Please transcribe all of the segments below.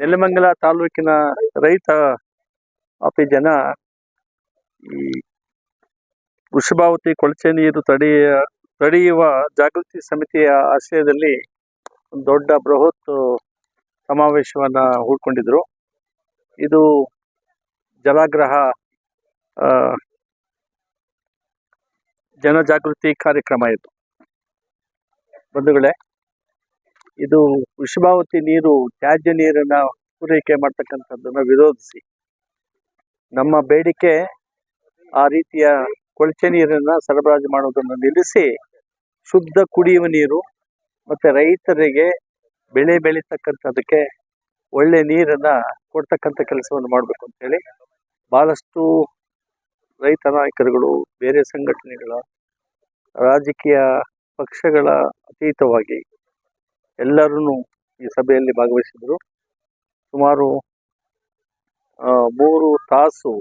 ನೆಲಮಂಗಲ ತಾಲೂಕಿನ ರೈತ ಅಪಿ ಜನ ಈ ವೃಷಭಾವತಿ ಕೊಳಚೆ ನೀರು ತಡೆಯ, ತಡೆಯುವ ಜಾಗೃತಿ ಸಮಿತಿಯ ಆಶ್ರಯದಲ್ಲಿ ದೊಡ್ಡ ಬೃಹತ್ ಸಮಾವೇಶವನ್ನು ಹೂಡ್ಕೊಂಡಿದ್ರು. ಇದು ಜಲಾಗ್ರಹ ಜನಜಾಗೃತಿ ಕಾರ್ಯಕ್ರಮ ಇದು. ಬಂಧುಗಳೇ ಇದು ವೃಷಭಾವತಿ ನೀರು ತ್ಯಾಜ್ಯ ನೀರನ್ನ ಪೂರೈಕೆ ಮಾಡ್ತಕ್ಕಂಥದ್ದನ್ನ ವಿರೋಧಿಸಿ. ನಮ್ಮ ಬೇಡಿಕೆ ಆ ರೀತಿಯ ಕೊಳಚೆ ನೀರನ್ನ ಸರಬರಾಜು ಮಾಡೋದನ್ನು ನಿಲ್ಲಿಸಿ ಶುದ್ಧ ಕುಡಿಯುವ ನೀರು ಮತ್ತೆ ರೈತರಿಗೆ ಬೆಳೆ ಬೆಳೀತಕ್ಕಂಥದಕ್ಕೆ ಒಳ್ಳೆ ನೀರನ್ನ ಕೊಡ್ತಕ್ಕಂಥ ಕೆಲಸವನ್ನು ಮಾಡಬೇಕು ಅಂತೇಳಿ ಬಹಳಷ್ಟು ರೈತ ನಾಯಕರುಗಳು, ಬೇರೆ ಸಂಘಟನೆಗಳ, ರಾಜಕೀಯ ಪಕ್ಷಗಳ ಅತೀತವಾಗಿ ಎಲ್ಲರೂ ಈ ಸಭೆಯಲ್ಲಿ ಭಾಗವಹಿಸಿದರು. ಸುಮಾರು ಮೂರು ತಾಸು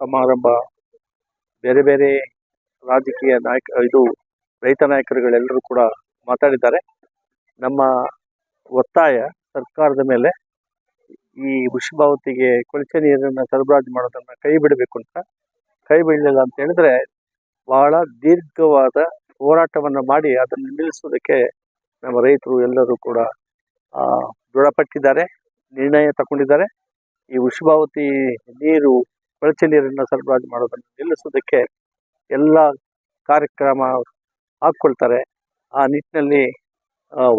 ಸಮಾರಂಭ, ಬೇರೆ ಬೇರೆ ರಾಜಕೀಯ ನಾಯಕ, ಇದು ರೈತ ನಾಯಕರುಗಳೆಲ್ಲರೂ ಕೂಡ ಮಾತಾಡಿದ್ದಾರೆ. ನಮ್ಮ ಒತ್ತಾಯ ಸರ್ಕಾರದ ಮೇಲೆ ಈ ವೃಷಭಾವತಿಗೆ ಕೊಳಚೆ ನೀರನ್ನು ಸರಬರಾಜು ಮಾಡೋದನ್ನು ಕೈ ಬಿಡಬೇಕು ಅಂತ. ಕೈ ಬಿಡಲಿಲ್ಲ ಅಂತ ಹೇಳಿದ್ರೆ ಬಹಳ ದೀರ್ಘವಾದ ಹೋರಾಟವನ್ನು ಮಾಡಿ ಅದನ್ನು ನಿಲ್ಲಿಸೋದಕ್ಕೆ ನಮ್ಮ ರೈತರು ಎಲ್ಲರೂ ಕೂಡ ದೃಢಪಟ್ಟಿದ್ದಾರೆ, ನಿರ್ಣಯ ತಗೊಂಡಿದ್ದಾರೆ. ಈ ವೃಷಭಾವತಿ ನೀರು, ಕೊಳಚೆ ನೀರನ್ನು ಸರಬರಾಜು ಮಾಡೋದನ್ನು ನಿಲ್ಲಿಸೋದಕ್ಕೆ ಎಲ್ಲ ಕಾರ್ಯಕ್ರಮ ಹಾಕ್ಕೊಳ್ತಾರೆ. ಆ ನಿಟ್ಟಿನಲ್ಲಿ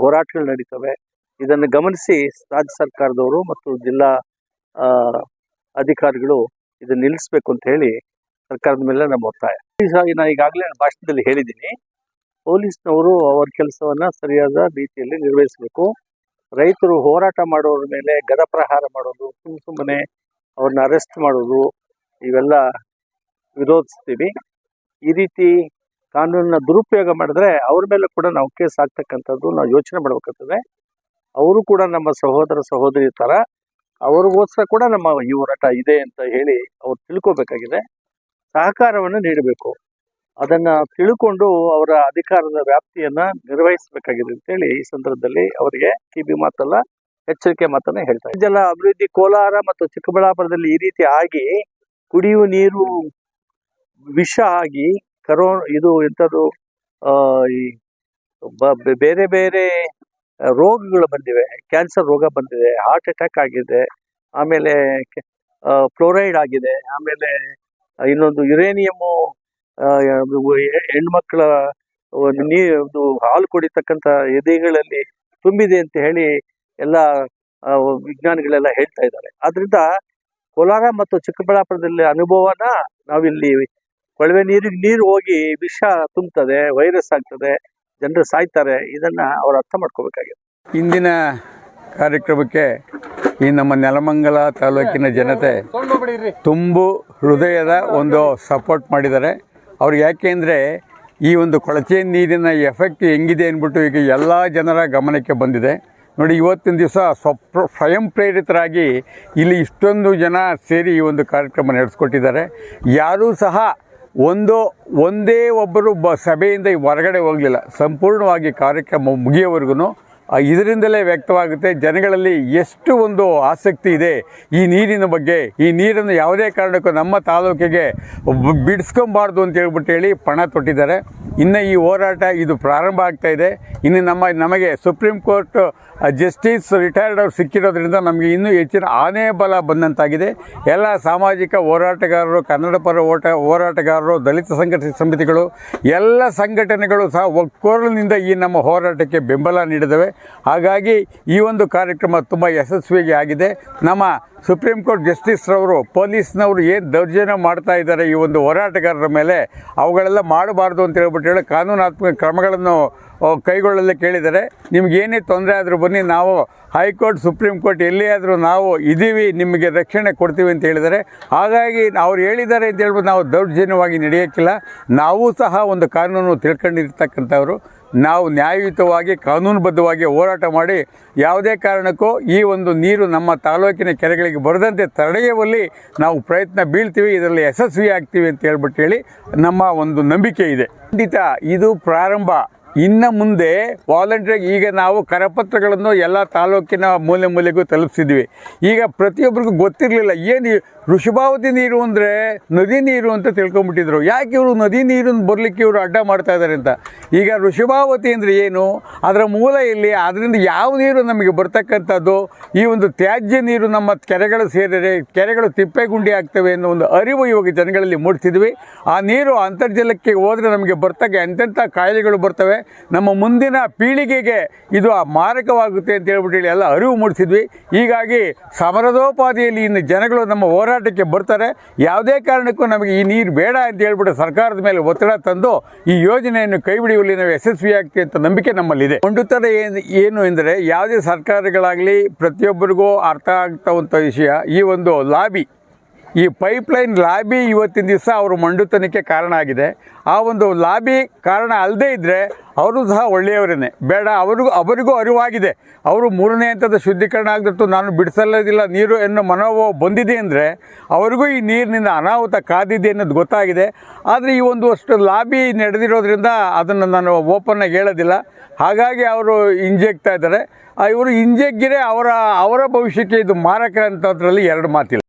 ಹೋರಾಟಗಳು ನಡೀತವೆ. ಇದನ್ನು ಗಮನಿಸಿ ರಾಜ್ಯ ಸರ್ಕಾರದವರು ಮತ್ತು ಜಿಲ್ಲಾ ಅಧಿಕಾರಿಗಳು ಇದನ್ನು ನಿಲ್ಲಿಸ್ಬೇಕು ಅಂತ ಹೇಳಿ ಸರ್ಕಾರದ ಮೇಲೆ ನಮ್ಮ ಒತ್ತಾಯ. ಈ ಸಹ ನಾನು ಈಗಾಗಲೇ ಭಾಷಣದಲ್ಲಿ ಹೇಳಿದ್ದೀನಿ. ಪೊಲೀಸ್ನವರು ಅವರ ಕೆಲಸವನ್ನ ಸರಿಯಾದ ರೀತಿಯಲ್ಲಿ ನಿರ್ವಹಿಸಬೇಕು. ರೈತರು ಹೋರಾಟ ಮಾಡೋರ ಮೇಲೆ ಗದಪ್ರಹಾರ ಮಾಡೋದು, ಸುಮ್ ಸುಮ್ಮನೆ ಅವ್ರನ್ನ ಅರೆಸ್ಟ್ ಮಾಡೋದು, ಇವೆಲ್ಲ ವಿರೋಧಿಸ್ತೀವಿ. ಈ ರೀತಿ ಕಾನೂನನ್ನ ದುರುಪಯೋಗ ಮಾಡಿದ್ರೆ ಅವ್ರ ಮೇಲೆ ಕೂಡ ನಾವು ಕೇಸ್ ಆಗ್ತಕ್ಕಂಥದ್ದು ನಾವು ಯೋಚನೆ ಮಾಡ್ಬೇಕಾಗ್ತದೆ. ಅವರು ಕೂಡ ನಮ್ಮ ಸಹೋದರ ಸಹೋದರಿ ಥರ ಅವ್ರಿಗೋಸ್ಕರ ಕೂಡ ನಮ್ಮ ಈ ಹೋರಾಟ ಇದೆ ಅಂತ ಹೇಳಿ ಅವ್ರು ತಿಳ್ಕೊಬೇಕಾಗಿದೆ. ಸಹಕಾರವನ್ನು ನೀಡಬೇಕು. ಅದನ್ನ ತಿಳ್ಕೊಂಡು ಅವರ ಅಧಿಕಾರದ ವ್ಯಾಪ್ತಿಯನ್ನ ನಿರ್ವಹಿಸಬೇಕಾಗಿದೆ ಅಂತೇಳಿ ಈ ಸಂದರ್ಭದಲ್ಲಿ ಅವರಿಗೆ ಕಿಬಿ ಮಾತಲ್ಲ ಎಚ್ಚರಿಕೆ ಮಾತನ್ನ ಹೇಳ್ತಾರೆ ಜಲ ಅಭಿವೃದ್ಧಿ ಕೋಲಾರ ಮತ್ತು ಚಿಕ್ಕಬಳ್ಳಾಪುರದಲ್ಲಿ ಈ ರೀತಿ ಆಗಿ ಕುಡಿಯುವ ನೀರು ವಿಷ ಆಗಿ ಕರೋ ಇದು ಎಂಥದ್ದು ಈ ಬೇರೆ ಬೇರೆ ರೋಗಗಳು ಬಂದಿವೆ. ಕ್ಯಾನ್ಸರ್ ರೋಗ ಬಂದಿದೆ, ಹಾರ್ಟ್ ಅಟ್ಯಾಕ್ ಆಗಿದೆ, ಆಮೇಲೆ ಫ್ಲೋರೈಡ್ ಆಗಿದೆ, ಆಮೇಲೆ ಇನ್ನೊಂದು ಯುರೇನಿಯಮ್ಮು ಹೆಣ್ಮಕ್ಳ ಒಂದು ನೀರು ಹಾಲು ಕುಡಿತಕ್ಕಂತ ಎದೆಗಳಲ್ಲಿ ತುಂಬಿದೆ ಅಂತ ಹೇಳಿ ಎಲ್ಲ ವಿಜ್ಞಾನಿಗಳೆಲ್ಲ ಹೇಳ್ತಾ ಇದ್ದಾರೆ. ಆದ್ರಿಂದ ಕೋಲಾರ ಮತ್ತು ಚಿಕ್ಕಬಳ್ಳಾಪುರದಲ್ಲಿ ಅನುಭವನ ನಾವಿಲ್ಲಿ ಕೊಳವೆ ನೀರಿಗೆ ನೀರು ಹೋಗಿ ವಿಷ ತುಂಬುತ್ತದೆ ವೈರಸ್ ಆಗ್ತದೆ ಜನರು ಸಾಯ್ತಾರೆ ಇದನ್ನ ಅವ್ರು ಅರ್ಥ ಮಾಡ್ಕೋಬೇಕಾಗಿದೆ. ಇಂದಿನ ಕಾರ್ಯಕ್ರಮಕ್ಕೆ ಈ ನಮ್ಮ ನೆಲಮಂಗಲ ತಾಲೂಕಿನ ಜನತೆ ತುಂಬು ಹೃದಯದ ಒಂದು ಸಪೋರ್ಟ್ ಮಾಡಿದ್ದಾರೆ. ಅವ್ರಿಗೆ ಯಾಕೆಂದರೆ ಈ ಒಂದು ಕೊಳಚೆ ನೀರಿನ ಎಫೆಕ್ಟ್ ಹೆಂಗಿದೆ ಅಂದ್ಬಿಟ್ಟು ಈಗ ಎಲ್ಲ ಜನರ ಗಮನಕ್ಕೆ ಬಂದಿದೆ. ನೋಡಿ, ಇವತ್ತಿನ ದಿವಸ ಸ್ವಪ್ರ, ಸ್ವಯಂ ಪ್ರೇರಿತರಾಗಿ ಇಲ್ಲಿ ಇಷ್ಟೊಂದು ಜನ ಸೇರಿ ಈ ಒಂದು ಕಾರ್ಯಕ್ರಮ ನಡೆಸ್ಕೊಟ್ಟಿದ್ದಾರೆ. ಯಾರೂ ಸಹ ಒಂದು, ಒಂದೇ ಒಬ್ಬರು ಬ, ಸಭೆಯಿಂದ ಹೊರಗಡೆ ಹೋಗಲಿಲ್ಲ. ಸಂಪೂರ್ಣವಾಗಿ ಕಾರ್ಯಕ್ರಮ ಮುಗಿಯೋವರೆಗೂ ಇದರಿಂದಲೇ ವ್ಯಕ್ತವಾಗುತ್ತೆ, ಜನಗಳಲ್ಲಿ ಎಷ್ಟು ಒಂದು ಆಸಕ್ತಿ ಇದೆ ಈ ನೀರಿನ ಬಗ್ಗೆ. ಈ ನೀರನ್ನು ಯಾವುದೇ ಕಾರಣಕ್ಕೂ ನಮ್ಮ ತಾಲೂಕಿಗೆ ಬಿಡಿಸ್ಕೊಬಾರ್ದು ಅಂತ ಹೇಳ್ಬಿಟ್ಟು ಹೇಳಿ ಪಣ ತೊಟ್ಟಿದ್ದಾರೆ. ಇನ್ನು ಈ ಹೋರಾಟ ಇದು ಪ್ರಾರಂಭ ಆಗ್ತಾ ಇದೆ. ಇನ್ನು ನಮ್ಮ, ನಮಗೆ ಸುಪ್ರೀಂ ಕೋರ್ಟ್ ಜಸ್ಟಿಸ್ ರಿಟೈರ್ಡ್ ಅವರು ಸಿಕ್ಕಿರೋದ್ರಿಂದ ನಮಗೆ ಇನ್ನೂ ಹೆಚ್ಚಿನ ಆನೆ ಬಲ ಬಂದಂತಾಗಿದೆ. ಎಲ್ಲ ಸಾಮಾಜಿಕ ಹೋರಾಟಗಾರರು, ಕನ್ನಡ ಪರ ಓಟ, ಹೋರಾಟಗಾರರು, ದಲಿತ ಸಂಘಟನೆ ಸಮಿತಿಗಳು, ಎಲ್ಲ ಸಂಘಟನೆಗಳು ಸಹ ಒಕ್ಕೋರಲಿನಿಂದ ಈ ನಮ್ಮ ಹೋರಾಟಕ್ಕೆ ಬೆಂಬಲ ನೀಡಿದವೆ. ಹಾಗಾಗಿ ಈ ಒಂದು ಕಾರ್ಯಕ್ರಮ ತುಂಬ ಯಶಸ್ವಿಯಾಗಿ ಆಗಿದೆ. ನಮ್ಮ ಸುಪ್ರೀಂ ಕೋರ್ಟ್ ಜಸ್ಟಿಸ್ರವರು ಪೊಲೀಸ್ನವರು ಏನು ದೌರ್ಜನ್ಯ ಮಾಡ್ತಾ ಇದ್ದಾರೆ ಈ ಒಂದು ಹೋರಾಟಗಾರರ ಮೇಲೆ, ಅವುಗಳೆಲ್ಲ ಮಾಡಬಾರ್ದು ಅಂತ ಹೇಳ್ಬಿಟ್ಟು ಹೇಳಿ ಕಾನೂನಾತ್ಮಕ ಕ್ರಮಗಳನ್ನು ಕೈಗೊಳ್ಳಲು ಕೇಳಿದರೆ ನಿಮಗೇನೇ ತೊಂದರೆ ಆದರೂ ಬನ್ನಿ, ನಾವು ಹೈಕೋರ್ಟ್, ಸುಪ್ರೀಂ ಕೋರ್ಟ್ ಎಲ್ಲೇ ನಾವು ಇದ್ದೀವಿ ನಿಮಗೆ ರಕ್ಷಣೆ ಕೊಡ್ತೀವಿ ಅಂತ ಹೇಳಿದರೆ ಹಾಗಾಗಿ ಅವ್ರು ಹೇಳಿದ್ದಾರೆ ಅಂತ ಹೇಳ್ಬಿಟ್ಟು ನಾವು ದೌರ್ಜನ್ಯವಾಗಿ ನಡೆಯೋಕ್ಕಿಲ್ಲ. ನಾವು ಸಹ ಒಂದು ಕಾನೂನು ತಿಳ್ಕೊಂಡಿರ್ತಕ್ಕಂಥವ್ರು. ನಾವು ನ್ಯಾಯಯುತವಾಗಿ, ಕಾನೂನುಬದ್ಧವಾಗಿ ಹೋರಾಟ ಮಾಡಿ ಯಾವುದೇ ಕಾರಣಕ್ಕೂ ಈ ಒಂದು ನೀರು ನಮ್ಮ ತಾಲೂಕಿನ ಕೆರೆಗಳಿಗೆ ಬರದಂತೆ ತಡೆಯುವಲ್ಲಿ ನಾವು ಪ್ರಯತ್ನ ಬೀಳ್ತೀವಿ, ಇದರಲ್ಲಿ ಯಶಸ್ವಿ ಆಗ್ತೀವಿ ಅಂತ ಹೇಳ್ಬಿಟ್ಟು ಹೇಳಿ ನಮ್ಮ ಒಂದು ನಂಬಿಕೆ ಇದೆ. ಖಂಡಿತ ಇದು ಪ್ರಾರಂಭ. ಇನ್ನು ಮುಂದೆ ವಾಲಂಟಿಯರ್ ಈಗ ನಾವು ಕರಪತ್ರಗಳನ್ನು ಎಲ್ಲ ತಾಲೂಕಿನ ಮೂಲೆ ಮೂಲೆಗೂ ತಲುಪಿಸಿದ್ವಿ ಈಗ ಪ್ರತಿಯೊಬ್ಬರಿಗೂ ಗೊತ್ತಿರಲಿಲ್ಲ, ಏನು ಋಷಭಾವತಿ ನೀರು ಅಂದರೆ ನದಿ ನೀರು ಅಂತ ತಿಳ್ಕೊಂಬಿಟ್ಟಿದ್ರು ಯಾಕೆ ಇವರು ನದಿ ನೀರನ್ನು ಬರಲಿಕ್ಕೆ ಇವರು ಅಡ್ಡ ಮಾಡ್ತಾ ಇದ್ದಾರೆ ಅಂತ? ಈಗ ಋಷಭಾವತಿ ಅಂದರೆ ಏನು? ಅದರ ಮೂಲ ಇಲ್ಲಿ, ಅದರಿಂದ ಯಾವ ನೀರು ನಮಗೆ ಬರ್ತಕ್ಕಂಥದ್ದು? ಈ ಒಂದು ತ್ಯಾಜ್ಯ ನೀರು ನಮ್ಮ ಕೆರೆಗಳು ಸೇರಿದರೆ, ಕೆರೆಗಳು ತಿಪ್ಪೆಗುಂಡಿ ಆಗ್ತವೆ ಅನ್ನೋ ಒಂದು ಅರಿವು ಇವಾಗ ಜನಗಳಲ್ಲಿ ಮೂಡಿಸಿದ್ವಿ ಆ ನೀರು ಅಂತರ್ಜಲಕ್ಕೆ ಹೋದರೆ ನಮಗೆ ಬರ್ತಕ್ಕ ಎಂತೆಂಥ ಕಾಯಿಲೆಗಳು ಬರ್ತವೆ. ನಮ್ಮ ಮುಂದಿನ ಪೀಳಿಗೆಗೆ ಇದು ಮಾರಕವಾಗುತ್ತೆ ಅಂತ ಹೇಳ್ಬಿಟ್ಟು ಹೇಳಿ ಎಲ್ಲ ಅರಿವು ಮೂಡಿಸಿದ್ವಿ. ಹೀಗಾಗಿ ಸಮರದೋಪಾದಿಯಲ್ಲಿ ಇನ್ನು ಜನಗಳು ನಮ್ಮ ಹೋರಾಟಕ್ಕೆ ಬರ್ತಾರೆ. ಯಾವುದೇ ಕಾರಣಕ್ಕೂ ನಮಗೆ ಈ ನೀರು ಬೇಡ ಅಂತ ಹೇಳ್ಬಿಟ್ಟು ಸರ್ಕಾರದ ಮೇಲೆ ಒತ್ತಡ ತಂದು ಈ ಯೋಜನೆಯನ್ನು ಕೈಬಿಡಿಯುವಲ್ಲಿ ನಾವು ಯಶಸ್ವಿ ಆಗ್ತೀವಿ ಅಂತ ನಂಬಿಕೆ ನಮ್ಮಲ್ಲಿದೆ. ಕೊಂಡುತ್ತರ ಏನು ಏನು ಎಂದರೆ, ಯಾವುದೇ ಸರ್ಕಾರಗಳಾಗಲಿ ಪ್ರತಿಯೊಬ್ಬರಿಗೂ ಅರ್ಥ ಆಗ್ತವಂಥ ವಿಷಯ. ಈ ಒಂದು ಲಾಬಿ ಈ ಪೈಪ್ಲೈನ್ ಲಾಬಿ ಇವತ್ತಿನ ದಿವಸ ಅವರು ಮಂಡುತನಕ್ಕೆ ಕಾರಣ ಆಗಿದೆ. ಆ ಒಂದು ಲಾಬಿ ಕಾರಣ ಅಲ್ಲದೆ ಇದ್ದರೆ ಅವರು ಸಹ ಒಳ್ಳೆಯವರೇ ಬೇಡ, ಅವರಿಗೂ ಅವರಿಗೂ ಅರಿವಾಗಿದೆ. ಅವರು ಮೂರನೇ ಹಂತದ ಶುದ್ಧೀಕರಣ ಆಗದಿತ್ತು, ನಾನು ಬಿಡಿಸಲ್ಲದಿಲ್ಲ ನೀರು ಎನ್ನೋ ಮನೋಭಾವ ಬಂದಿದೆ ಅಂದರೆ ಅವರಿಗೂ ಈ ನೀರಿನಿಂದ ಅನಾಹುತ ಕಾದಿದೆ ಅನ್ನೋದು ಗೊತ್ತಾಗಿದೆ. ಆದರೆ ಈ ಒಂದು ಅಷ್ಟು ಲಾಬಿ ನಡೆದಿರೋದ್ರಿಂದ ಅದನ್ನು ನಾನು ಓಪನ್ನಾಗಿ ಹೇಳೋದಿಲ್ಲ. ಹಾಗಾಗಿ ಅವರು ಇಂಜೆಕ್ತಾ ಇದ್ದಾರೆ. ಇವರು ಇಂಜೆಕ್ಗಿರೆ ಅವರ ಅವರ ಭವಿಷ್ಯಕ್ಕೆ ಇದು ಮಾರಕ ಅಂತದ್ರಲ್ಲಿ ಎರಡು ಮಾತಿಲ್ಲ.